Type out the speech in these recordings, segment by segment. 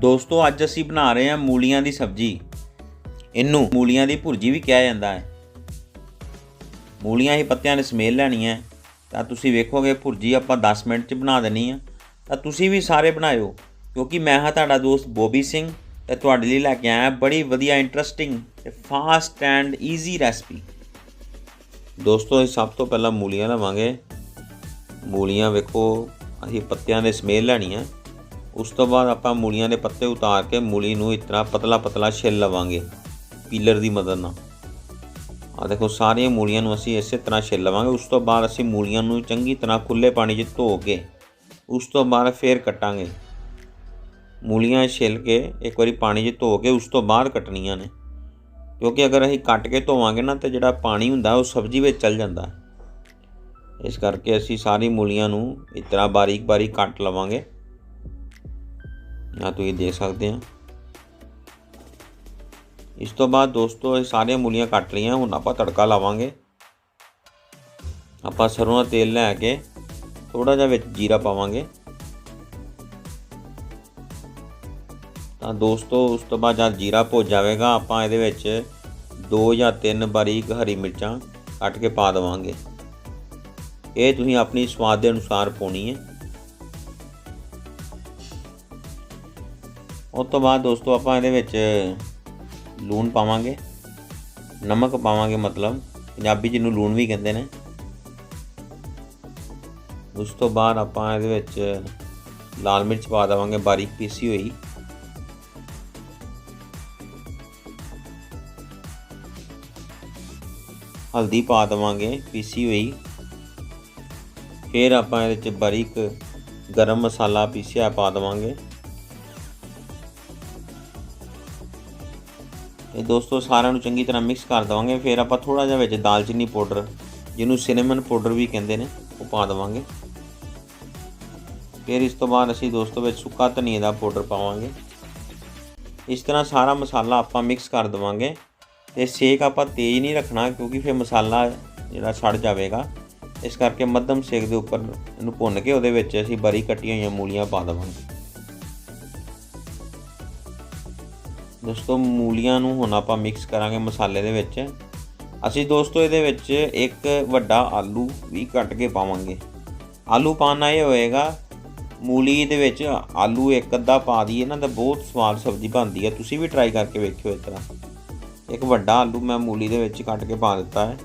ਦੋਸਤੋ, ਅੱਜ ਅਸੀਂ ਬਣਾ ਰਹੇ ਹਾਂ ਮੂਲੀਆਂ ਦੀ ਸਬਜ਼ੀ। ਇਹਨੂੰ ਮੂਲੀਆਂ ਦੀ ਭੁਰਜੀ ਵੀ ਕਿਹਾ ਜਾਂਦਾ ਹੈ। ਮੂਲੀਆਂ ਹੀ ਪੱਤਿਆਂ ਨੇ ਸਮੇਲ ਲੈਣੀ ਹੈ। ਤਾਂ ਤੁਸੀਂ ਵੇਖੋਗੇ, ਭੁਰਜੀ ਆਪਾਂ 10 ਮਿੰਟ 'ਚ ਬਣਾ ਦੇਣੀ ਆ। ਤਾਂ ਤੁਸੀਂ ਵੀ ਸਾਰੇ ਬਣਾਇਓ, ਕਿਉਂਕਿ ਮੈਂ ਹਾਂ ਤੁਹਾਡਾ ਦੋਸਤ ਬੋਬੀ ਸਿੰਘ, ਤੇ ਤੁਹਾਡੇ ਲਈ ਲੈ ਕੇ ਆਇਆ ਬੜੀ ਵਧੀਆ ਇੰਟਰਸਟਿੰਗ ਤੇ ਫਾਸਟ ਐਂਡ ਈਜ਼ੀ ਰੈਸਪੀ ਦੋਸਤੋ ਅਸੀਂ ਸਭ ਤੋਂ ਪਹਿਲਾਂ ਮੂਲੀਆਂ ਲਵਾਂਗੇ। ਮੂਲੀਆਂ ਵੇਖੋ, ਅਸੀਂ ਪੱਤਿਆਂ ਦੇ ਸਮੇਲ ਲੈਣੀ ਹੈ ਉਸ ਤੋਂ ਬਾਅਦ ਆਪਾਂ ਮੂਲੀਆਂ ਦੇ ਪੱਤੇ ਉਤਾਰ ਕੇ ਮੂਲੀ ਨੂੰ ਇਸ ਤਰ੍ਹਾਂ ਪਤਲਾ ਪਤਲਾ ਛਿੱਲ ਲਵਾਂਗੇ, ਪੀਲਰ ਦੀ ਮਦਦ ਨਾਲ। ਆ ਦੇਖੋ, ਸਾਰੀਆਂ ਮੂਲੀਆਂ ਨੂੰ ਅਸੀਂ ਇਸੇ ਤਰ੍ਹਾਂ ਛਿੱਲ ਲਵਾਂਗੇ। ਉਸ ਤੋਂ ਬਾਅਦ ਅਸੀਂ ਮੂਲੀਆਂ ਨੂੰ ਚੰਗੀ ਤਰ੍ਹਾਂ ਖੁੱਲੇ ਪਾਣੀ 'ਚ ਧੋ ਕੇ ਉਸ ਤੋਂ ਬਾਅਦ ਫੇਰ ਕੱਟਾਂਗੇ। ਮੂਲੀਆਂ ਛਿੱਲ ਕੇ ਇੱਕ ਵਾਰੀ ਪਾਣੀ 'ਚ ਧੋ ਕੇ ਉਸ ਤੋਂ ਬਾਅਦ ਕੱਟਣੀਆਂ ਨੇ। ਕਿਉਂਕਿ ਅਗਰ ਅਸੀਂ ਕੱਟ ਕੇ ਧੋਵਾਂਗੇ ਨਾ ਤੇ ਜਿਹੜਾ ਪਾਣੀ ਹੁੰਦਾ, ਉਹ ਸਬਜ਼ੀ ਵਿੱਚ ਚਲ ਜਾਂਦਾ। ਇਸ ਕਰਕੇ ਅਸੀਂ ਸਾਰੀ ਮੂਲੀਆਂ ਨੂੰ ਇਸ ਤਰ੍ਹਾਂ ਬਾਰੀਕ ਬਾਰੀਕ ਕੱਟ ਲਵਾਂਗੇ। ਆ ਤੁਸੀਂ ਦੇਖ ਸਕਦੇ ਆ। ਇਸ ਤੋਂ ਬਾਅਦ ਦੋਸਤੋ, ਇਹ ਸਾਰੀਆਂ ਮੂਲੀਆਂ ਕੱਟ ਲਈਆਂ, ਹੁਣ ਆਪਾਂ ਤੜਕਾ ਲਾਵਾਂਗੇ। ਆਪਾਂ ਸਰੋਂ ਦਾ ਤੇਲ ਲੈ ਕੇ ਥੋੜਾ ਜਿਹਾ ਵਿੱਚ ਜੀਰਾ ਪਾਵਾਂਗੇ। ਤਾਂ ਦੋਸਤੋ, ਉਸ ਤੋਂ ਬਾਅਦ ਜਦ ਜੀਰਾ ਭੁੱਜ ਜਾਵੇਗਾ, ਆਪਾਂ ਇਹਦੇ ਵਿੱਚ ਦੋ ਜਾਂ ਤਿੰਨ ਬਾਰੀਕ ਹਰੀ ਮਿਰਚਾਂ ਕੱਟ ਕੇ ਪਾ ਦੇਵਾਂਗੇ। ਇਹ ਤੁਸੀਂ ਆਪਣੀ ਸਵਾਦ ਦੇ ਅਨੁਸਾਰ ਪਾਉਣੀ ਹੈ। ਉਸ ਤੋਂ ਬਾਅਦ ਦੋਸਤੋ ਆਪਾਂ ਇਹਦੇ ਵਿੱਚ ਲੂਣ ਪਾਵਾਂਗੇ, ਨਮਕ ਪਾਵਾਂਗੇ ਮਤਲਬ, ਪੰਜਾਬੀ ਜਿਹਨੂੰ ਲੂਣ ਵੀ ਕਹਿੰਦੇ ਨੇ। ਉਸ ਤੋਂ ਬਾਅਦ ਆਪਾਂ ਇਹਦੇ ਵਿੱਚ ਲਾਲ ਮਿਰਚ ਪਾ ਦੇਵਾਂਗੇ, ਬਾਰੀਕ ਪੀਸੀ ਹੋਈ। ਹਲਦੀ ਪਾ ਦੇਵਾਂਗੇ, ਪੀਸੀ ਹੋਈ। ਫਿਰ ਆਪਾਂ ਇਹਦੇ ਚ ਬਾਰੀਕ ਗਰਮ ਮਸਾਲਾ ਪੀਸਿਆ ਪਾ ਦੇਵਾਂਗੇ। ਦੋਸਤੋ, ਸਾਰਿਆਂ ਨੂੰ ਚੰਗੀ ਤਰ੍ਹਾਂ ਮਿਕਸ ਕਰ ਦੇਵਾਂਗੇ। ਫਿਰ ਆਪਾਂ ਥੋੜਾ ਜਿਹਾ ਵਿੱਚ ਦਾਲਚੀਨੀ ਪਾਊਡਰ, ਜਿਹਨੂੰ ਸਿਨੇਮਨ ਪਾਊਡਰ ਵੀ ਕਹਿੰਦੇ ਨੇ, ਉਹ ਪਾ ਦੇਵਾਂਗੇ। ਫਿਰ ਇਸ ਤੋਂ ਬਾਅਦ ਅਸੀਂ ਦੋਸਤੋ ਵਿੱਚ ਸੁੱਕਾ ਧਨੀਏ ਦਾ ਪਾਊਡਰ ਪਾਵਾਂਗੇ। ਇਸ ਤਰ੍ਹਾਂ ਸਾਰਾ ਮਸਾਲਾ ਆਪਾਂ ਮਿਕਸ ਕਰ ਦੇਵਾਂਗੇ। ਤੇ ਸੇਕ ਆਪਾਂ ਤੇਜ਼ ਨਹੀਂ ਰੱਖਣਾ, ਕਿਉਂਕਿ ਫਿਰ ਮਸਾਲਾ ਜਿਹੜਾ ਸੜ ਜਾਵੇਗਾ। ਇਸ ਕਰਕੇ ਮੱਧਮ ਸੇਕ ਦੇ ਉੱਪਰ ਇਹਨੂੰ ਭੁੰਨ ਕੇ ਉਹਦੇ ਵਿੱਚ ਅਸੀਂ ਬਰੀ ਕੱਟੀਆਂ ਹੋਈਆਂ ਮੂਲੀਆਂ ਪਾ ਦੇਵਾਂਗੇ। ਦੋਸਤੋ, ਮੂਲੀਆਂ ਨੂੰ ਹੁਣ ਆਪਾਂ ਮਿਕਸ ਕਰਾਂਗੇ ਮਸਾਲੇ ਦੇ ਵਿੱਚ। ਅਸੀਂ ਦੋਸਤੋ, ਇਹਦੇ ਵਿੱਚ ਇੱਕ ਵੱਡਾ ਆਲੂ ਵੀ ਕੱਟ ਕੇ ਪਾਵਾਂਗੇ। ਆਲੂ ਪਾਣਾ ਇਹ ਹੋਏਗਾ, ਮੂਲੀ ਦੇ ਵਿੱਚ ਆਲੂ ਇੱਕ ਅੱਧਾ ਪਾ ਦਈਏ ਨਾ ਤਾਂ ਬਹੁਤ ਸਵਾਦ ਸਬਜ਼ੀ ਬਣਦੀ ਹੈ। ਤੁਸੀਂ ਵੀ ਟਰਾਈ ਕਰਕੇ ਵੇਖਿਓ ਇਸ ਤਰ੍ਹਾਂ। ਇੱਕ ਵੱਡਾ ਆਲੂ ਮੈਂ ਮੂਲੀ ਦੇ ਵਿੱਚ ਕੱਟ ਕੇ ਪਾ ਦਿੱਤਾ ਹੈ।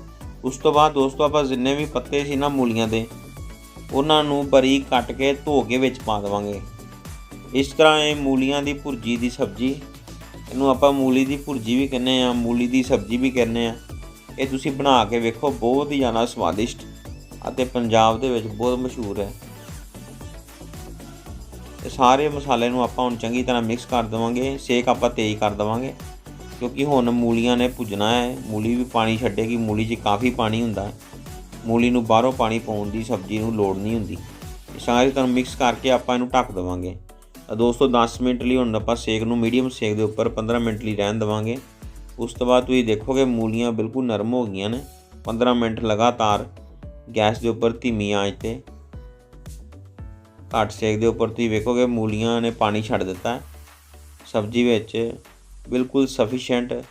ਉਸ ਤੋਂ ਬਾਅਦ ਦੋਸਤੋ, ਆਪਾਂ ਜਿੰਨੇ ਵੀ ਪੱਤੇ ਸੀ ਨਾ ਮੂਲੀਆਂ ਦੇ, ਉਹਨਾਂ ਨੂੰ ਬਰੀਕ ਕੱਟ ਕੇ ਧੋ ਕੇ ਵਿੱਚ ਪਾ ਦੇਵਾਂਗੇ। ਇਸ ਤਰ੍ਹਾਂ ਇਹ ਮੂਲੀਆਂ ਦੀ ਭੁਰਜੀ ਦੀ ਸਬਜ਼ੀ ਇਹਨੂੰ ਆਪਾਂ ਮੂਲੀ ਦੀ ਭੁਰਜੀ ਵੀ ਕਹਿੰਦੇ ਆ ਮੂਲੀ ਦੀ ਸਬਜ਼ੀ ਵੀ ਕਹਿੰਦੇ ਆ ਇਹ ਤੁਸੀਂ ਬਣਾ ਕੇ ਵੇਖੋ, ਬਹੁਤ ਹੀ ਜ਼ਿਆਦਾ ਸਵਾਦਿਸ਼ਟ ਅਤੇ ਪੰਜਾਬ ਦੇ ਵਿੱਚ ਬਹੁਤ ਮਸ਼ਹੂਰ ਹੈ। ਤੇ ਸਾਰੇ ਮਸਾਲੇ ਨੂੰ ਆਪਾਂ ਹੁਣ ਚੰਗੀ ਤਰ੍ਹਾਂ ਮਿਕਸ ਕਰ ਦੇਵਾਂਗੇ ਸੇਕ ਆਪਾਂ ਤੇਜ਼ ਕਰ ਦੇਵਾਂਗੇ, ਕਿਉਂਕਿ ਹੁਣ ਮੂਲੀਆਂ ਨੇ ਭੁੱਜਣਾ ਹੈ। ਮੂਲੀ ਵੀ ਪਾਣੀ ਛੱਡੇਗੀ, ਮੂਲੀ 'ਚ ਕਾਫੀ ਪਾਣੀ ਹੁੰਦਾ ਹੈ। ਮੂਲੀ ਨੂੰ ਬਾਹਰੋਂ ਪਾਣੀ ਪਾਉਣ ਦੀ ਸਬਜ਼ੀ ਨੂੰ ਲੋੜ ਨਹੀਂ ਹੁੰਦੀ। ਇਹ ਸਾਰੀ ਤਰ੍ਹਾਂ ਮਿਕਸ ਕਰਕੇ ਆਪਾਂ ਇਹਨੂੰ ਢੱਕ ਦੇਵਾਂਗੇ। ਦੋਸਤੋ 10 ਮਿੰਟ ਲਈ ਹੁਣ ਆਪਾਂ ਸੇਕ ਨੂੰ ਮੀਡੀਅਮ ਸੇਕ ਦੇ ਉੱਪਰ 15 ਮਿੰਟ ਲਈ ਰਹਿਣ ਦੇਵਾਂਗੇ। ਉਸ ਤੋਂ ਬਾਅਦ ਤੁਸੀਂ ਦੇਖੋਗੇ ਮੂਲੀਆਂ ਬਿਲਕੁਲ ਨਰਮ ਹੋ ਗਈਆਂ ਨੇ। 15 ਮਿੰਟ ਲਗਾਤਾਰ ਗੈਸ ਦੇ ਉੱਪਰ ਧੀਮੀ ਆਂਚ ਤੇ। ਘੱਟ ਸੇਕ ਦੇ ਉੱਪਰ ਤੁਸੀਂ ਵੇਖੋਗੇ ਮੂਲੀਆਂ ਨੇ ਪਾਣੀ ਛੱਡ ਦਿੱਤਾ। ਸਬਜ਼ੀ ਵਿੱਚ ਬਿਲਕੁਲ ਸਫੀਸ਼ੀਐਂਟ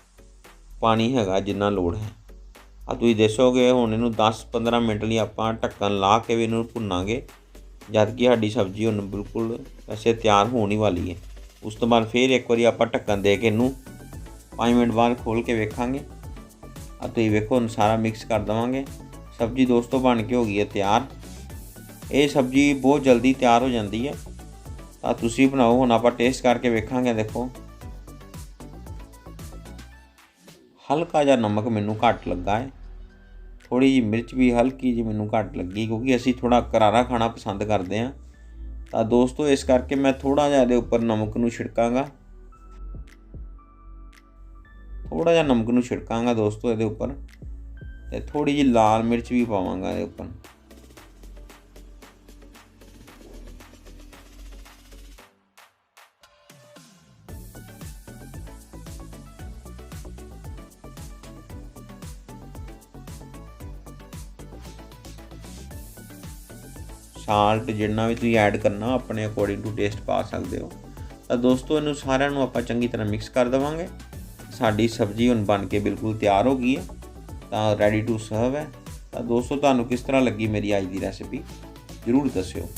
ਪਾਣੀ ਹੈਗਾ ਜਿੰਨਾ ਲੋੜ ਹੈ। ਆ ਤੁਸੀਂ ਦੇਖੋਗੇ ਹੁਣ ਇਹਨੂੰ 10-15 ਮਿੰਟ ਲਈ ਆਪਾਂ ਢੱਕਣ ਲਾ ਕੇ ਵੀ ਇਹਨੂੰ ਭੁੰਨਾਂਗੇ। ਜਦ ਕਿ ਸਾਡੀ ਸਬਜ਼ੀ ਹੁਣ ਬਿਲਕੁਲ ਵੈਸੇ ਤਿਆਰ ਹੋਣ ਹੀ ਵਾਲੀ ਹੈ। ਉਸ ਤੋਂ ਬਾਅਦ ਫਿਰ ਇੱਕ ਵਾਰੀ ਆਪਾਂ ਢੱਕਣ ਦੇ ਕੇ ਇਹਨੂੰ 5 ਮਿੰਟ ਬਾਅਦ ਖੋਲ ਕੇ ਵੇਖਾਂਗੇ। ਆ ਤੁਸੀਂ ਵੇਖੋ, ਹੁਣ ਸਾਰਾ ਮਿਕਸ ਕਰ ਦਵਾਂਗੇ। ਸਬਜ਼ੀ ਦੋਸਤੋ ਬਣ ਕੇ ਹੋ ਗਈ ਹੈ ਤਿਆਰ। ਇਹ ਸਬਜ਼ੀ ਬਹੁਤ ਜਲਦੀ ਤਿਆਰ ਹੋ ਜਾਂਦੀ ਹੈ। ਤਾਂ ਤੁਸੀਂ ਬਣਾਓ, ਹੁਣ ਆਪਾਂ ਟੇਸਟ ਕਰਕੇ ਵੇਖਾਂਗੇ, ਦੇਖੋ। ਹਲਕਾ ਜਿਹਾ ਨਮਕ ਮੈਨੂੰ ਘੱਟ ਲੱਗਾ ਹੈ। ਥੋੜੀ ਜਿਹੀ ਮਿਰਚ ਵੀ ਹਲਕੀ ਜਿਹੀ ਮੈਨੂੰ ਘੱਟ ਲੱਗੀ ਕਿਉਂਕਿ ਅਸੀਂ ਥੋੜਾ ਕਰਾਰਾ ਖਾਣਾ ਪਸੰਦ ਕਰਦੇ ਹਾਂ। ਤਾਂ ਦੋਸਤੋ, ਇਸ ਕਰਕੇ ਮੈਂ ਥੋੜਾ ਜਿਹਾ ਇਹਦੇ ਉੱਪਰ ਨਮਕ ਨੂੰ ਛਿੜਕਾਂਗਾ। ਥੋੜਾ ਜਿਹਾ ਨਮਕ ਨੂੰ ਛਿੜਕਾਂਗਾ ਦੋਸਤੋ ਇਹਦੇ ਉੱਪਰ ਤੇ ਥੋੜੀ ਜਿਹੀ ਲਾਲ ਮਿਰਚ ਵੀ ਪਾਵਾਂਗਾ ਇਹਦੇ ਉੱਪਰ। ਸਾਲਟ ਜਿੰਨਾ ਵੀ ਤੁਸੀਂ ਐਡ ਕਰਨਾ, ਆਪਣੇ ਅਕੋਰਡਿੰਗ ਟੂ ਟੇਸਟ ਪਾ ਸਕਦੇ ਹੋ। ਤਾਂ ਦੋਸਤੋ, ਇਹਨੂੰ ਸਾਰਿਆਂ ਨੂੰ ਆਪਾਂ ਚੰਗੀ ਤਰ੍ਹਾਂ ਮਿਕਸ ਕਰ ਦੇਵਾਂਗੇ। ਸਾਡੀ ਸਬਜ਼ੀ ਹੁਣ ਬਣ ਕੇ ਬਿਲਕੁਲ ਤਿਆਰ ਹੋ ਗਈ ਹੈ। ਤਾਂ ਰੈਡੀ ਟੂ ਸਰਵ ਹੈ। ਤਾਂ ਦੋਸਤੋ, ਤੁਹਾਨੂੰ ਕਿਸ ਤਰ੍ਹਾਂ ਲੱਗੀ ਮੇਰੀ ਅੱਜ ਦੀ ਰੈਸਿਪੀ ਜ਼ਰੂਰ ਦੱਸਿਓ।